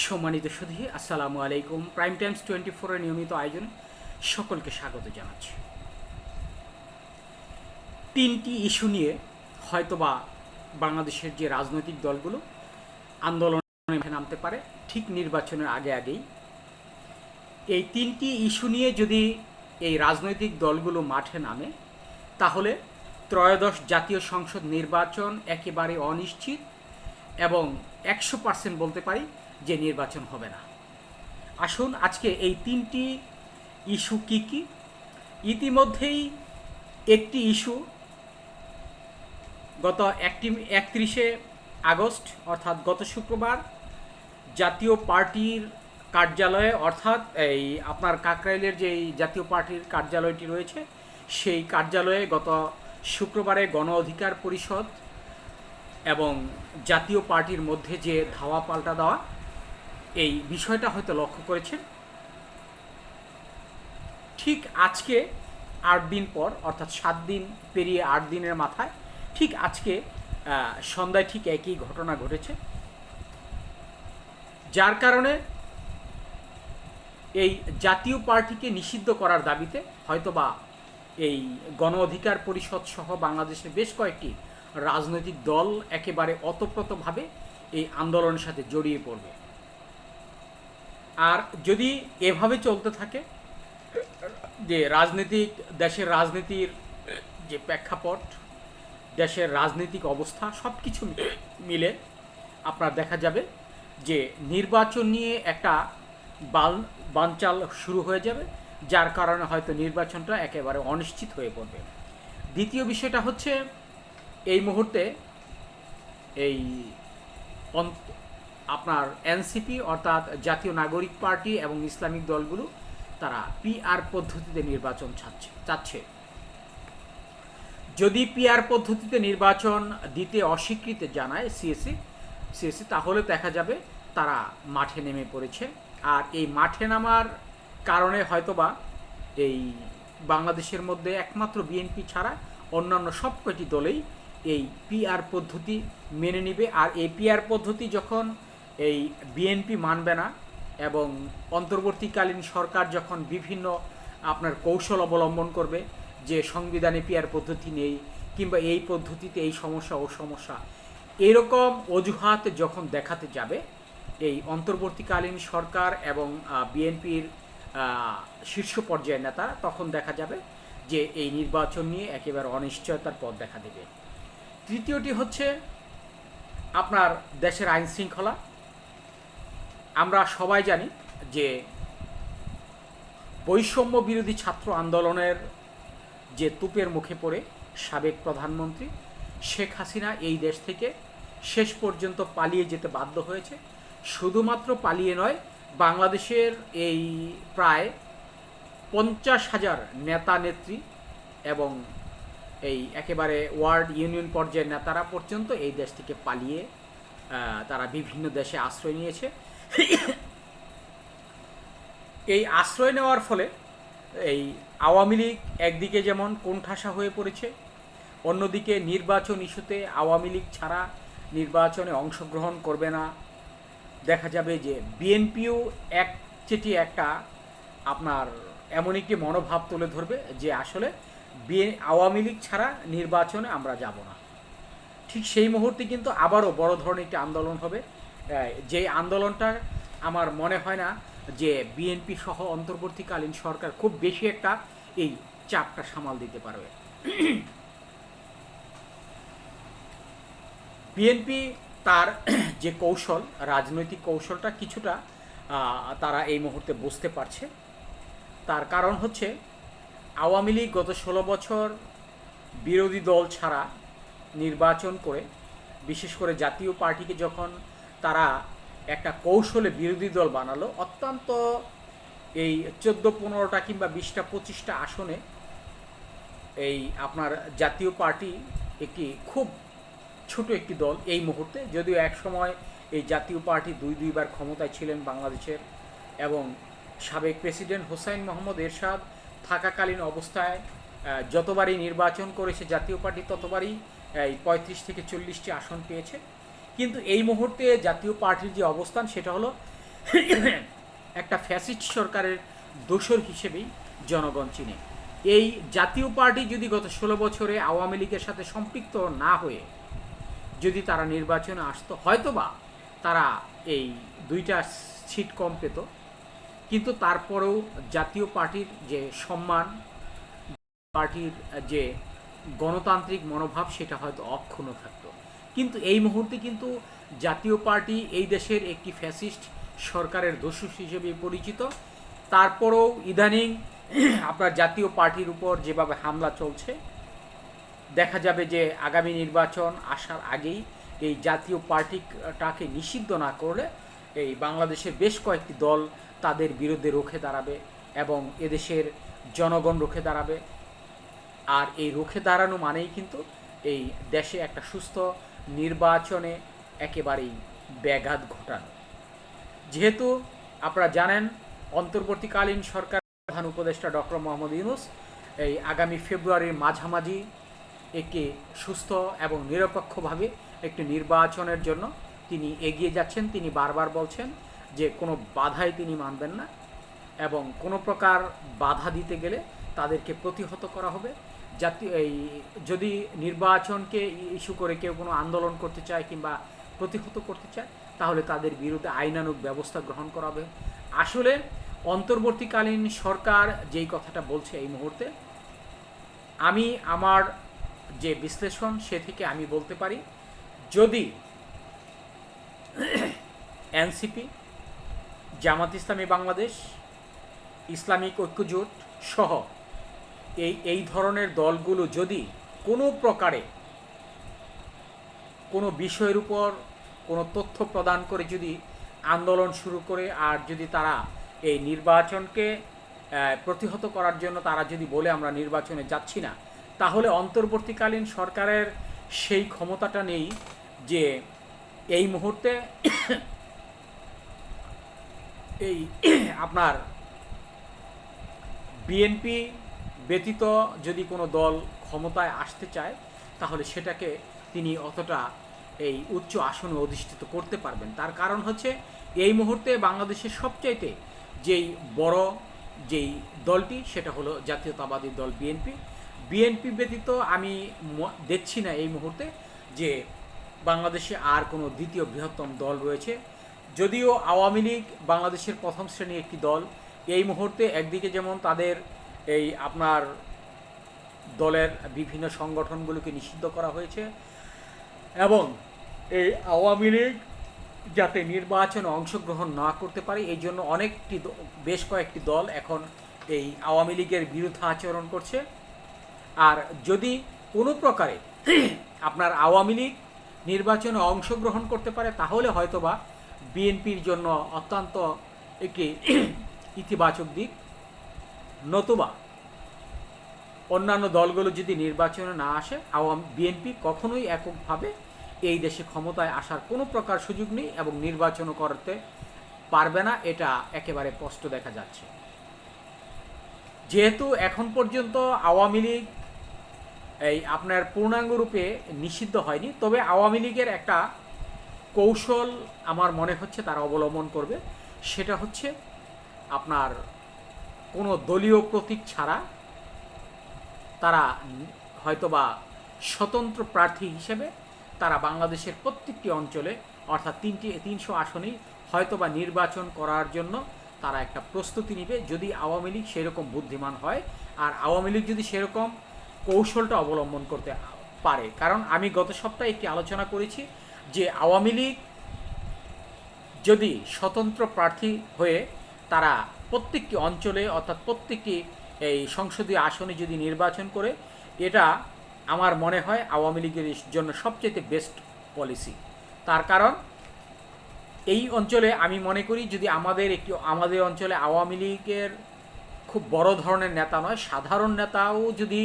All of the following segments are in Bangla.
সম্মানিত সুধী আসসালামু আলাইকুম। প্রাইম টাইমস টোয়েন্টি ফোরের নিয়মিত আয়োজন সকলকে স্বাগত জানাচ্ছি। তিনটি ইস্যু নিয়ে হয়তোবা বাংলাদেশের যে রাজনৈতিক দলগুলো আন্দোলনে নামতে পারে, ঠিক নির্বাচনের আগে আগেই। এই তিনটি ইস্যু নিয়ে যদি এই রাজনৈতিক দলগুলো মাঠে নামে, তাহলে ত্রয়োদশ জাতীয় সংসদ নির্বাচন একেবারে অনিশ্চিত এবং একশো পার্সেন্ট বলতে পারি যে নির্বাচন হবে না। আসুন আজকে এই তিনটি ইস্যু কি কি? ইতিমধ্যেই একটি ইস্যু গত একটি, একত্রিশে আগস্ট, অর্থাৎ গত শুক্রবার, জাতীয় পার্টির কার্যালয়ে, অর্থাৎ এই আপনার কাকরাইলের যে জাতীয় পার্টির কার্যালয়টি রয়েছে, সেই কার্যালয়ে গত শুক্রবারে গণ অধিকার পরিষদ এবং জাতীয় পার্টির মধ্যে যে ধাওয়া পাল্টা দেওয়া এই বিষয়টা হয়তো লক্ষ্য করেছেন। ঠিক আজকে আট দিন পর, অর্থাৎ সাত দিন পেরিয়ে আট দিনের মাথায়, ঠিক আজকে সন্ধ্যায় ঠিক একই ঘটনা ঘটেছে। যার কারণে এই জাতীয় পার্টিকে নিষিদ্ধ করার দাবিতে হয়তোবা এই গণ অধিকার পরিষদ সহ বাংলাদেশের বেশ কয়েকটি রাজনৈতিক দল একেবারে অতপ্রতভাবে এই আন্দোলনের সাথে জড়িয়ে পড়বে। আর যদি এভাবে চলতে থাকে, যে রাজনৈতিক দেশের রাজনীতির যে প্রেক্ষাপট, দেশের রাজনৈতিক অবস্থা সব কিছু মিলে আপনার দেখা যাবে যে নির্বাচন নিয়ে একটা বাল বানচাল শুরু হয়ে যাবে, যার কারণে হয়তো নির্বাচনটা একেবারে অনিশ্চিত হয়ে পড়বে। দ্বিতীয় বিষয়টা হচ্ছে, এই মুহূর্তে এই আপনার এনসিপি অর্থাৎ জাতীয় নাগরিক পার্টি এবং ইসলামিক দলগুলো তারা পিআর পদ্ধতিতে নির্বাচন চাচ্ছে চাচ্ছে। যদি পিআর পদ্ধতিতে নির্বাচন দিতে অস্বীকৃতি জানায় সিএসি সিএসি তাহলে দেখা যাবে তারা মাঠে নেমে পড়েছে। আর এই মাঠে নামার কারণে হয়তোবা এই বাংলাদেশের মধ্যে একমাত্র বিএনপি ছাড়া অন্যান্য সব কয়টি দলেই এই পিআর পদ্ধতি মেনে নিবে। আর এই পিআর পদ্ধতি যখন এই বিএনপি মানবে না এবং অন্তর্বর্তীকালীন সরকার যখন বিভিন্ন আপনার কৌশল অবলম্বন করবে যে সংবিধানে পিআর পদ্ধতি নেই কিংবা এই পদ্ধতিতে এই সমস্যা, ও সমস্যা, এরকম অজুহাত যখন দেখাতে যাবে, এই অন্তর্বর্তীকালীন সরকার এবং বিএনপির শীর্ষ পর্যায়ের নেতা তখন দেখা যাবে যে এই নির্বাচন নিয়ে একেবারে অনিশ্চয়তার পথ দেখা দেবে। তৃতীয়টি হচ্ছে আপনার দেশের আইন শৃঙ্খলা আমরা সবাই জানি যে বৈষম্য বিরোধী ছাত্র আন্দোলনের যে তুপের মুখে পড়ে সাবেক প্রধানমন্ত্রী শেখ হাসিনা এই দেশ থেকে শেষ পর্যন্ত পালিয়ে যেতে বাধ্য হয়েছে। শুধুমাত্র পালিয়ে নয়, বাংলাদেশের এই প্রায় পঞ্চাশ হাজার নেতা নেত্রী এবং এই একেবারে ওয়ার্ড ইউনিয়ন পর্যায়ের নেতারা পর্যন্ত এই দেশ থেকে পালিয়ে তারা বিভিন্ন দেশে আশ্রয় নিয়েছে। এই আশ্রয় নেওয়ার ফলে এই আওয়ামী লীগ একদিকে যেমন কোণঠাসা হয়ে পড়েছে, অন্যদিকে নির্বাচন ইস্যুতে আওয়ামী লীগ ছাড়া নির্বাচনে অংশগ্রহণ করবে না। দেখা যাবে যে বিএনপিও এক চেটি একটা আপনার এমন একটি মনোভাব তুলে ধরবে যে আসলে বিএ, আওয়ামী লীগ ছাড়া নির্বাচনে আমরা যাব না। ঠিক সেই মুহূর্তে কিন্তু আবারও বড় ধরনের একটি আন্দোলন হবে। যে আন্দোলনটা আমার মনে হয় না যে বিএনপি সহ অন্তর্বর্তীকালীন সরকার খুব বেশি একটা এই চাপটা সামাল দিতে পারবে। বিএনপি তার যে কৌশল, রাজনৈতিক কৌশলটা কিছুটা তারা এই মুহূর্তে বুঝতে পারছে। তার কারণ হচ্ছে, আওয়ামী লীগ গত ষোলো বছর বিরোধী দল ছাড়া নির্বাচন করে, বিশেষ করে জাতীয় পার্টিকে যখন একটা কৌশলে বিরোধী দল বানালো। অত্যন্ত এই চোদ্দ, পনেরোটা কিংবা বিশটা, পঁচিশটা আসনে এই আপনার জাতীয় পার্টি একটি খুব ছোট একটি দল এই মুহূর্তে। যদিও এক সময় এই জাতীয় পার্টি দুই, দুইবার ক্ষমতায় ছিলেন বাংলাদেশের এবং সাবেক প্রেসিডেন্ট হোসাইন মোহাম্মদ এরশাদ থাকাকালীন অবস্থায় যতবারই নির্বাচন করেছে জাতীয় পার্টি, ততবারই এই পঁয়ত্রিশ থেকে চল্লিশটি আসন পেয়েছে। কিন্তু এই মুহূর্তে জাতীয় পার্টির যে অবস্থান, সেটা হলো একটা ফ্যাসিস্ট সরকারের দোসর হিসেবেই জনগণ চিনে। এই জাতীয় পার্টি যদি গত ষোলো বছরে আওয়ামী লীগের সাথে সম্পৃক্ত না হয়ে যদি তারা নির্বাচনে আসতো, হয়তোবা তারা এই দুইটা সিট কম পেত। কিন্তু তারপরেও জাতীয় পার্টির যে সম্মান, পার্টির যে গণতান্ত্রিক মনোভাব, সেটা হয়তো অক্ষুণ্ণ থাকতো। কিন্তু এই মুহূর্তে কিন্তু জাতীয় পার্টি এই দেশের একটি ফ্যাসিস্ট সরকারের দোষী হিসেবে পরিচিত। তারপরেও ইদানিং আপনার জাতীয় পার্টির উপর যেভাবে হামলা চলছে, দেখা যাবে যে আগামী নির্বাচন আসার আগেই এই জাতীয় পার্টিটাকে নিষিদ্ধ না করলে এই বাংলাদেশের বেশ কয়েকটি দল তাদের বিরুদ্ধে রুখে দাঁড়াবে এবং এদেশের জনগণ রুখে দাঁড়াবে। আর এই রুখে দাঁড়ানো মানেই কিন্তু এই দেশে একটা সুস্থ নির্বাচনে একেবারেই ব্যাঘাত ঘটানো। যেহেতু আপনারা জানেন, অন্তর্বর্তীকালীন সরকার প্রধান উপদেষ্টা ডক্টর মোহাম্মদ ইউনুস এই আগামী ফেব্রুয়ারির মাঝামাঝি একে সুস্থ এবং নিরপেক্ষভাবে একটি নির্বাচনের জন্য তিনি এগিয়ে যাচ্ছেন। তিনি বারবার বলছেন যে কোনো বাধাই তিনি মানবেন না এবং কোনো প্রকার বাধা দিতে গেলে তাদেরকে প্রতিহত করা হবে। জাতীয় এই যদি নির্বাচনকে ইস্যু করে কেউ কোনো আন্দোলন করতে চায় কিংবা প্রতিহত করতে চায়, তাহলে তাদের বিরুদ্ধে আইনানুগ ব্যবস্থা গ্রহণ করা হবে। আসলে অন্তর্বর্তীকালীন সরকার যেই কথাটা বলছে এই মুহূর্তে, আমি আমার যে বিশ্লেষণ সে থেকে আমি বলতে পারি, যদি এনসিপি, জামাত ইসলামী বাংলাদেশ, ইসলামিক ঐক্যজোট সহ এই এই ধরনের দলগুলো যদি কোনো প্রকারে কোনো বিষয়ের উপর কোনো তথ্য প্রদান করে যদি আন্দোলন শুরু করে আর যদি তারা এই নির্বাচনকে প্রতিহত করার জন্য তারা যদি বলে আমরা নির্বাচনে যাচ্ছি না, তাহলে অন্তর্বর্তীকালীন সরকারের সেই ক্ষমতাটা নেই যে এই মুহূর্তে এই আপনার বিএনপি ব্যতীত যদি কোনো দল ক্ষমতায় আসতে চায়, তাহলে সেটাকে তিনি অতটা এই উচ্চ আসনে অধিষ্ঠিত করতে পারবেন। তার কারণ হচ্ছে, এই মুহূর্তে বাংলাদেশের সবচাইতে যেই বড় যেই দলটি, সেটা হলো জাতীয়তাবাদী দল বিএনপি। বিএনপি ব্যতীত আমি দেখছি না এই মুহূর্তে যে বাংলাদেশে আর কোনো দ্বিতীয় বৃহত্তম দল রয়েছে। যদিও আওয়ামী লীগ বাংলাদেশের প্রথম শ্রেণির একটি দল, এই মুহূর্তে একদিকে যেমন তাদের এই আপনার দলের বিভিন্ন সংগঠনগুলোকে নিষিদ্ধ করা হয়েছে এবং এই আওয়ামী লীগ যাতে নির্বাচনে অংশগ্রহণ না করতে পারে, এই জন্য অনেকটি বেশ কয়েকটি দল এখন এই আওয়ামী লীগের বিরুদ্ধে আচরণ করছে। আর যদি কোনো প্রকারে আপনার আওয়ামী লীগ নির্বাচনে অংশগ্রহণ করতে পারে, তাহলে হয়তোবা বিএনপির জন্য অত্যন্ত একটি ইতিবাচক দিক। নতুবা অন্যান্য দলগুলো যদি নির্বাচনে না আসে, আওয়াম বিএনপি কখনোই এককভাবে এই দেশে ক্ষমতায় আসার কোনো প্রকার সুযোগ নেই এবং নির্বাচনও করতে পারবে না, এটা একেবারে স্পষ্ট দেখা যাচ্ছে। যেহেতু এখন পর্যন্ত আওয়ামী লীগ এই আপনার পূর্ণাঙ্গ রূপে নিষিদ্ধ হয়নি, তবে আওয়ামী লীগের একটা কৌশল আমার মনে হচ্ছে তারা অবলম্বন করবে। সেটা হচ্ছে আপনার কোনো দলীয় প্রতীক ছাড়া তারা হয়তোবা স্বতন্ত্র প্রার্থী হিসেবে তারা বাংলাদেশের প্রত্যেকটি অঞ্চলে, অর্থাৎ তিনটি, তিনশো আসনেই হয়তোবা নির্বাচন করার জন্য তারা একটা প্রস্তুতি নেবে। যদি আওয়ামী লীগ সেরকম বুদ্ধিমান হয়, আর আওয়ামী লীগ যদি সেরকম কৌশলটা অবলম্বন করতে পারে। কারণ আমি গত সপ্তাহে একটি আলোচনা করেছি যে আওয়ামী লীগ যদি স্বতন্ত্র প্রার্থী হয়ে তারা প্রত্যেকটি অঞ্চলে অর্থাৎ প্রত্যেকটি এই সংসদীয় আসনে যদি নির্বাচন করে, এটা আমার মনে হয় আওয়ামী লীগের জন্য সবচেয়ে বেস্ট পলিসি তার কারণ, এই অঞ্চলে আমি মনে করি যদি আমাদের একটি, আমাদের অঞ্চলে আওয়ামী লীগের খুব বড় ধরনের নেতা নয়, সাধারণ নেতাও যদি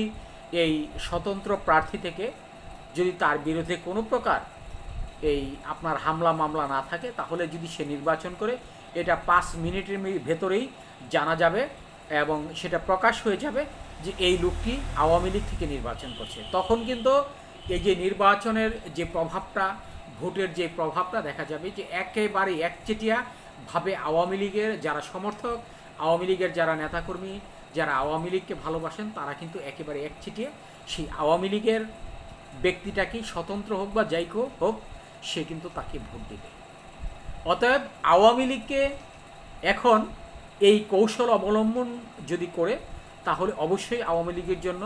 এই স্বতন্ত্র প্রার্থী থেকে যদি তার বিরুদ্ধে কোনো প্রকার এই আপনার হামলা মামলা না থাকে, তাহলে যদি সে নির্বাচন করে এটা পাঁচ মিনিটের ভেতরেই জানা যাবে এবং সেটা প্রকাশ হয়ে যাবে যে এই লোকটি আওয়ামী লীগ থেকে নির্বাচন করছে। তখন কিন্তু এই যে নির্বাচনের যে প্রভাবটা, ভোটের যে প্রভাবটা দেখা যাবে যে একেবারে একচেটিয়া ভাবে আওয়ামী লীগের যারা সমর্থক, আওয়ামী লীগের যারা নেতাকর্মী, যারা আওয়ামী লীগকে ভালোবাসেন, তারা কিন্তু একেবারে একচিটিয়ে। সেই আওয়ামী লীগের ব্যক্তিটাকেই স্বতন্ত্র হোক বা যাই হোক, সে কিন্তু তাকে ভোট দেবে। অতএব আওয়ামী লীগকে এখন এই কৌশল অবলম্বন যদি করে, তাহলে অবশ্যই আওয়ামী লীগের জন্য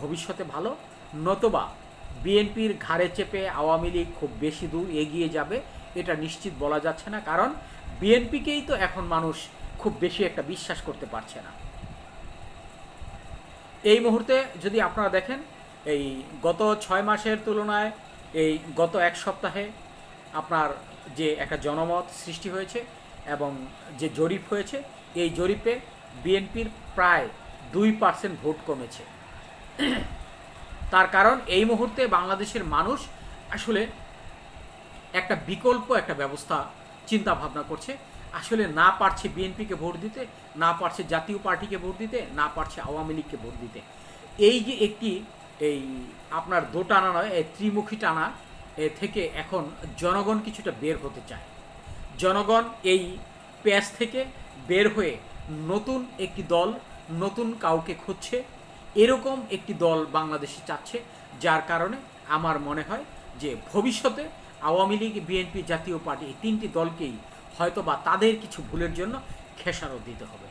ভবিষ্যতে ভালো। নতবা বিএনপির ঘাড়ে চেপে আওয়ামী লীগ খুব বেশি দূর এগিয়ে যাবে, এটা নিশ্চিত বলা যাচ্ছে না। কারণ বিএনপিকেই তো এখন মানুষ খুব বেশি একটা বিশ্বাস করতে পারছে না। এই মুহূর্তে যদি আপনারা দেখেন, এই গত ছয় মাসের তুলনায় এই গত এক সপ্তাহে আপনার যে একটা জনমত সৃষ্টি হয়েছে এবং যে জরিপ হয়েছে, এই জরিপে বিএনপির প্রায় দুই পার্সেন্ট ভোট কমেছে। তার কারণ এই মুহূর্তে বাংলাদেশের মানুষ আসলে একটা বিকল্প একটা ব্যবস্থা চিন্তা ভাবনা করছে। আসলে না পারছে বিএনপিকে ভোট দিতে, না পারছে জাতীয় পার্টিকে ভোট দিতে, না পারছে আওয়ামী লীগকে ভোট দিতে। এই যে একটি, এই আপনার দোটানা নয়, এই ত্রিমুখী টানা থেকে এখন জনগণ কিছুটা বের হতে চায়। জনগণ এই প্যাচ থেকে বের হয়ে নতুন একটি দল, নতুন কাউকে খুঁজছে, এরকম একটি দল বাংলাদেশে চাচ্ছে, যার কারণে আমার মনে হয় যে ভবিষ্যতে আওয়ামী লীগ, বিএনপি জাতীয় পার্টি এই তিনটি দলকেই হয়তোবা তাদের কিছু ভুলের জন্য খেসারত দিতে হবে।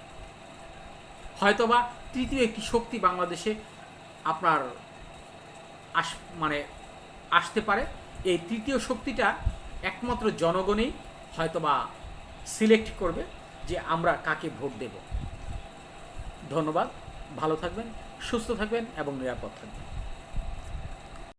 হয়তোবা তৃতীয় একটি শক্তি বাংলাদেশে আপনার আস মানে আসতে পারে এই তৃতীয় শক্তিটা একমাত্র জনগণেই হয়তোবা সিলেক্ট করবে যে আমরা কাকে ভোট দেব। ধন্যবাদ, ভালো থাকবেন, সুস্থ থাকবেন এবং নিরাপদ থাকবেন।